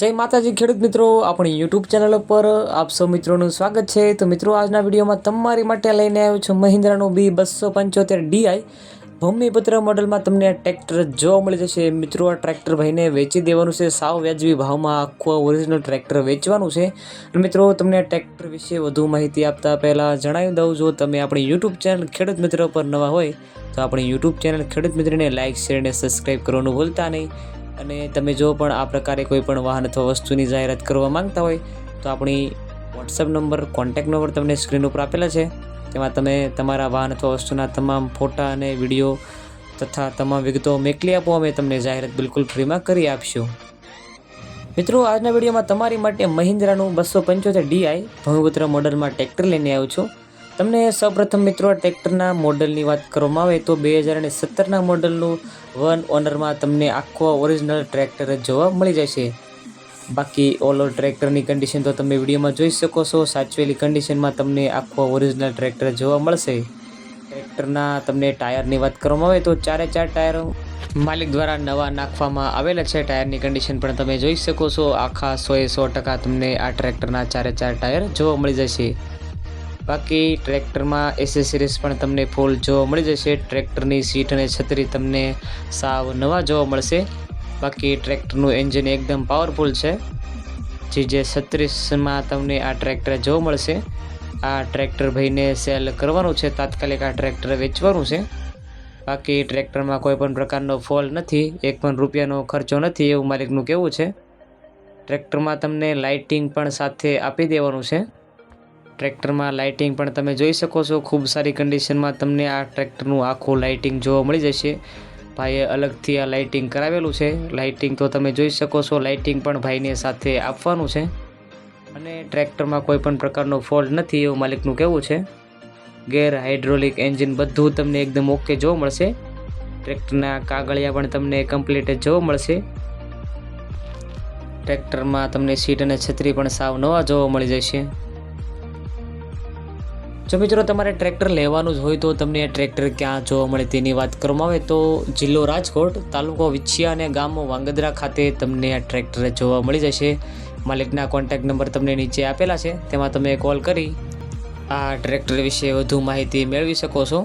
જય માતાજી ખેડૂત મિત્રો, આપણી યુટ્યુબ ચેનલ ઉપર આપ સૌ મિત્રોનું સ્વાગત છે. તો મિત્રો, આજના વિડીયોમાં તમારી માટે લઈને આવ્યો છું મહિન્દ્રાનું બી બસો પંચોતેર ડીઆઈ ભૂમિપુત્ર મોડલમાં તમને ટ્રેક્ટર જોવા મળી જશે. મિત્રો, આ ટ્રેક્ટર ભાઈને વેચી દેવાનું છે. સાવ વ્યાજબી ભાવમાં આખું ઓરિજિનલ ટ્રેક્ટર વેચવાનું છે. અને મિત્રો, તમને ટ્રેક્ટર વિશે વધુ માહિતી આપતા પહેલાં જણાવી દઉં. જો તમે આપણી યુટ્યુબ ચેનલ ખેડૂત મિત્રો પર નવા હોય, તો આપણી યુટ્યુબ ચેનલ ખેડૂત મિત્રને લાઇક શેર અને સબસ્ક્રાઈબ કરવાનું ભૂલતા નહીં. અને તમે જો પણ આ પ્રકારે કોઈ પણ વાહન અથવા વસ્તુની જાહેરાત કરવા માંગતા હોય, તો આપણી વોટ્સઅપ નંબર કોન્ટેક્ટ નંબર તમને સ્ક્રીન ઉપર આપેલા છે. તેમાં તમે તમારા વાહન અથવા વસ્તુના તમામ ફોટા અને વીડિયો તથા તમામ વિગતો મોકલી આપો, અમે તમને જાહેરાત બિલકુલ ફ્રીમાં કરી આપશું. મિત્રો, આજના વિડીયોમાં તમારી માટે મહિન્દ્રાનું બસો પંચોતેર ડીઆઈ ભૂમિપુત્ર મોડલમાં ટ્રેક્ટર લઈને આવ્યો છું. તમને સૌપ્રથમ મિત્રો, ટ્રેક્ટરના મોડલની વાત કરવામાં આવે તો બે હજાર અને સત્તરના મોડલનું વન ઓનરમાં તમને આખો ઓરિજિનલ ટ્રેક્ટર જ જોવા મળી જશે. બાકી ઓલ ટ્રેક્ટરની કન્ડિશન તો તમે વિડીયોમાં જોઈ શકો છો. સાચવેલી કન્ડિશનમાં તમને આખો ઓરિજિનલ ટ્રેક્ટર જોવા મળશે. ટ્રેક્ટરના તમને ટાયરની વાત કરવામાં આવે તો ચારે ચાર ટાયરો માલિક દ્વારા નવા નાખવામાં આવેલા છે. ટાયરની કન્ડિશન પણ તમે જોઈ શકો છો. આખા સો એ સો ટકા તમને આ ટ્રેક્ટરના ચારે ચાર ટાયર જોવા મળી જશે. બાકી ટ્રેક્ટરમાં એસેસરીઝ પણ તમને ફૂલ જોવા મળી જશે. ટ્રેક્ટરની સીટ અને છત્રી તમને સાવ નવા જોવા મળશે. બાકી ટ્રેક્ટરનું એન્જિન એકદમ પાવરફુલ છે. જે જે છત્રીસમાં તમને આ ટ્રેક્ટર જોવા મળશે. આ ટ્રેક્ટર ભાઈને સેલ કરવાનું છે. તાત્કાલિક આ ટ્રેક્ટર વેચવાનું છે. બાકી ટ્રેક્ટરમાં કોઈ પણ પ્રકારનો ફોલ નથી. એક પણ રૂપિયાનો ખર્ચો નથી એવું માલિકનું કહેવું છે. ટ્રેક્ટરમાં તમને લાઇટિંગ પણ સાથે આપી દેવાનું છે. ટ્રેક્ટરમાં લાઇટિંગ પણ તમે જોઈ શકો છો. ખૂબ સારી કન્ડિશનમાં તમને આ ટ્રેક્ટરનું આખું લાઇટિંગ જોવા મળી જશે. ભાઈએ અલગથી આ લાઇટિંગ કરાવેલું છે. લાઇટિંગ તો તમે જોઈ શકો છો. લાઇટિંગ પણ ભાઈને સાથે આપવાનું છે. અને ટ્રેક્ટરમાં કોઈ પણ પ્રકારનો ફોલ્ટ નથી એવું માલિકનું કહેવું છે. ગેર હાઇડ્રોલિક એન્જિન બધું તમને એકદમ ઓકે જોવા મળશે. ટ્રેક્ટરના કાગળિયા પણ તમને કમ્પ્લીટ જોવા મળશે. ટ્રેક્ટરમાં તમને સીટ અને છત્રી પણ સાવ નવા જોવા મળી જશે. જો મિત્રો તમારે ટ્રેક્ટર લેવાનું જ હોય તો તમને ટ્રેક્ટર ક્યાં જોવા મળે તેની વાત કરવામાં આવે તો જિલ્લો રાજકોટ, તાલુકો વિછિયા અને ગામો વાંગદરા ખાતે તમને આ ટ્રેક્ટર જોવા મળી જશે. માલિકના કોન્ટેક્ટ નંબર તમને નીચે આપેલા છે, તેમાં તમે કોલ કરી આ ટ્રેક્ટર વિશે વધુ માહિતી મેળવી શકો છો.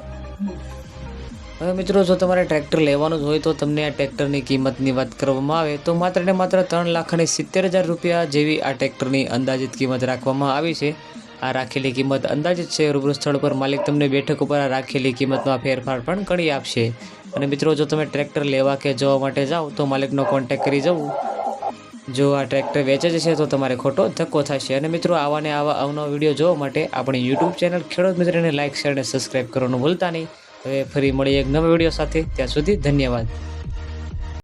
હવે મિત્રો, જો તમારે ટ્રેક્ટર લેવાનું જ હોય તો તમને આ ટ્રેક્ટરની કિંમતની વાત કરવામાં આવે તો માત્ર ને માત્ર ત્રણ લાખ અને સિત્તેર હજાર રૂપિયા જેવી આ ટ્રેક્ટરની અંદાજિત કિંમત રાખવામાં આવી છે. આ રાખેલી કિંમત અંદાજિત છે. રૂબરૂ સ્થળ પર માલિક તમને બેઠક ઉપર આ રાખેલી કિંમતમાં ફેરફાર પણ કરી આપશે. અને મિત્રો, જો તમે ટ્રેક્ટર લેવા કે જવા માટે જાઓ, તો માલિકનો કોન્ટેક્ટ કરી જવું. જો આ ટ્રેક્ટર વેચે જશે તો તમારે ખોટો ધક્કો થશે. અને મિત્રો, આવા ને આવા અવનવા વીડિયો જોવા માટે આપણી યુટ્યુબ ચેનલ ખેડૂત મિત્રને લાઇક શેર અને સબસ્ક્રાઈબ કરવાનું ભૂલતા નહીં. હવે ફરી મળીએ એક નવા વીડિયો સાથે. ત્યાં સુધી ધન્યવાદ.